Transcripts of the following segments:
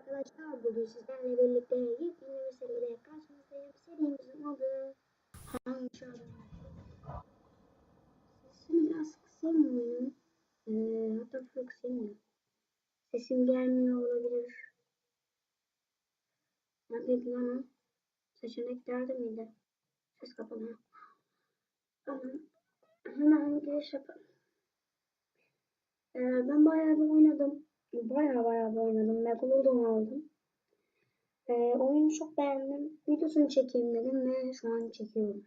arkadaşlar. Bugün sizlerle birlikte yepyeni bir seriyle karşınızdayım. Serimizin adı Hangi Çağrı? Sesini biraz kısayım mı? Ee, hatta full kısayım mı? Sesim gelmiyor olabilir. Neredeydi lan o? Seçeneklerde miydi? Ses kapalı. Hemen giriş yapalım. Ee, ben bayağı bir oynadım. Bayağı bayağı bir oynadım. Megalodon aldım. Ee, oyunu çok beğendim. Videosunu çekeyim dedim ve şu an çekiyorum.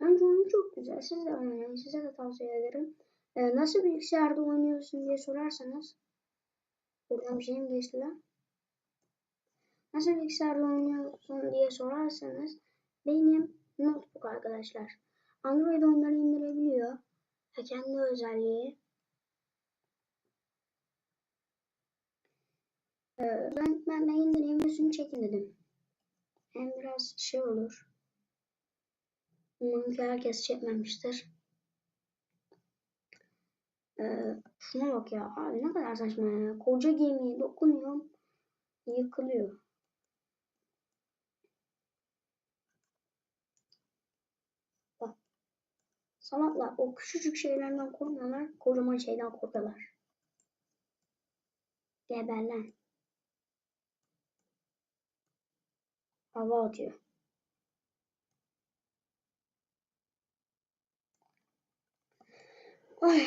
Bence oyun çok güzel. Siz de oynayın. Size de tavsiye ederim. Ee, nasıl bilgisayarda oynuyorsun diye sorarsanız. Buradan bir şey mi geçti lan? Nasıl bilgisayarda oynuyorsun diye sorarsanız. Benim notebook arkadaşlar. Android oyunları indirebiliyor. Kendi özelliği. Ee, ben, ben de indireyim yüzünü çekin dedim. Hem biraz şey olur. Umarım ki herkes çekmemiştir. Ee, şuna bak ya. Abi ne kadar saçma ya. Koca gemiye dokunuyorum. Yıkılıyor. Bak. Salaklar o küçücük şeylerden korkmuyorlar. Kocaman şeyden korkuyorlar. Geber Hava atıyor. Ay.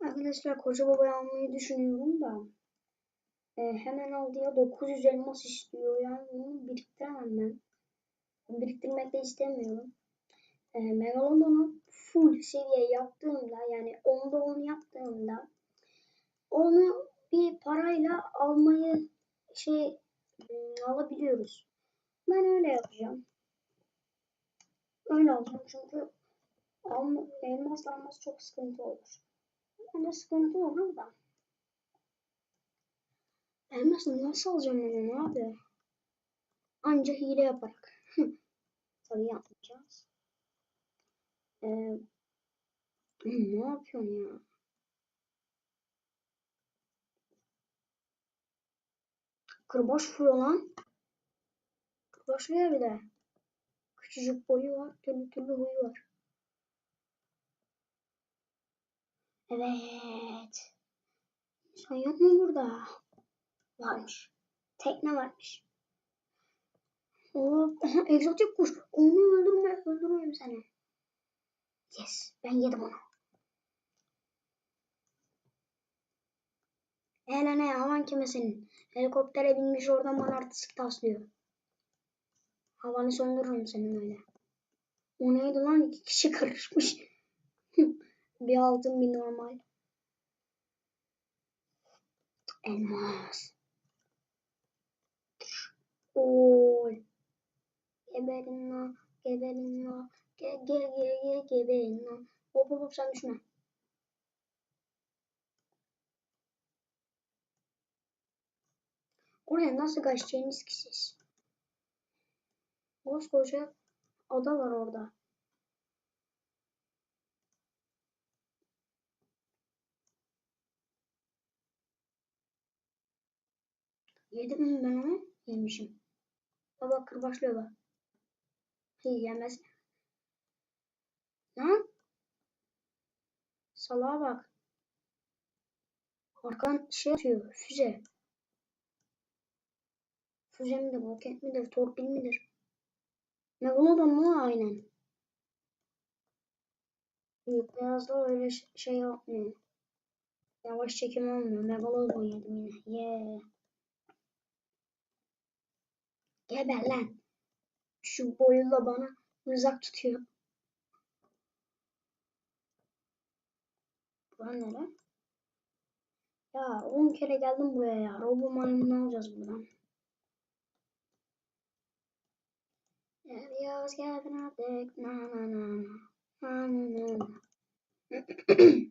Arkadaşlar koca babayı almayı düşünüyorum da. E, hemen al diye 900 elmas istiyor. Yani bunu biriktiremem ben. Biriktirmek de istemiyorum. E, Megalodon'u full seviye yaptığımda yani 10'da 10 yaptığımda onu bir parayla almayı şey alabiliyoruz. Ben öyle yapacağım. Öyle alacağım çünkü alma, elmasla alması çok sıkıntı olur. Bence sıkıntı olur da. Elmasla nasıl alacağım ben onu abi? Anca hile yaparak. Tabii yapmayacağız. Ee, ne yapıyorsun ya? Kırbaç vuruyor lan. Kırbaçlıyor bir de. Küçücük boyu var. Türlü türlü huyu var. Evet. Sen yok mu burada? Varmış. Tekne varmış. Oo, aha, egzotik kuş. Onu öldürme, öldürmeyeyim seni. Yes, ben yedim onu. Hele ne havan kime senin? Helikoptere binmiş oradan bana artistik taslıyor. Havanı söndürürüm senin öyle. O neydi lan? İki kişi karışmış. bir altın bir normal. Elmas. Oy. Geberin la. Geberin la. Ge ge ge ge geberin la. Hop hop sen düşme. Oraya nasıl kaçacaksınız ki siz? Koskoca ada var orada. Yedim mi ben onu? Yemişim. Baba kırbaçlıyor bak. İyi yemez. Lan. Salağa bak. Arkan şey atıyor. Füze. Füze midir, roket midir, torpil midir? Megalodon mu? Aynen. Büyük beyazla öyle şey yapmıyor. Yavaş çekim olmuyor. Megalodon yedim yine. Yeah. Geber lan. Şu boyuyla bana uzak tutuyor. Buran nere? Ya 10 kere geldim buraya ya. Robo maymununu alacağız buradan. Yaz geldin artık. Na na na na. Na na na.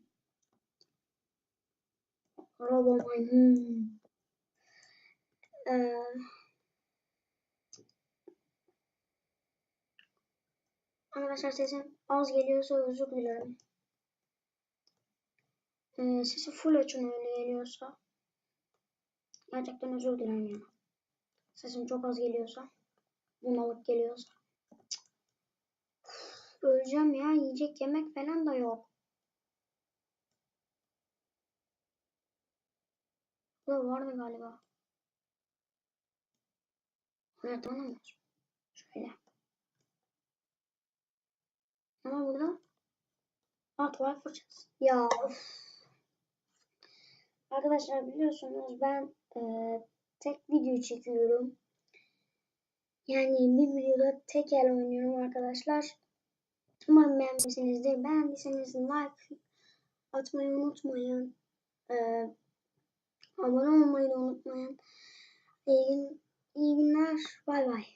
Robo maymun. Ee, Arkadaşlar sesim az geliyorsa özür dilerim. e, sesi full açın öyle geliyorsa. Gerçekten özür dilerim ya. Sesim çok az geliyorsa. Bunalık geliyorsa. Üf, Öleceğim ya. Yiyecek yemek falan da yok. Burada vardı galiba. Evet anlamıyoruz. Şöyle. Ama burada Aa tuvalet fırçası. Ya. Arkadaşlar biliyorsunuz ben e, tek video çekiyorum. Yani bir videoda tek el oynuyorum arkadaşlar. Umarım beğenmişsinizdir. Beğendiyseniz like atmayı unutmayın. E, abone olmayı da unutmayın. İyi, gün, iyi günler. Bay bay.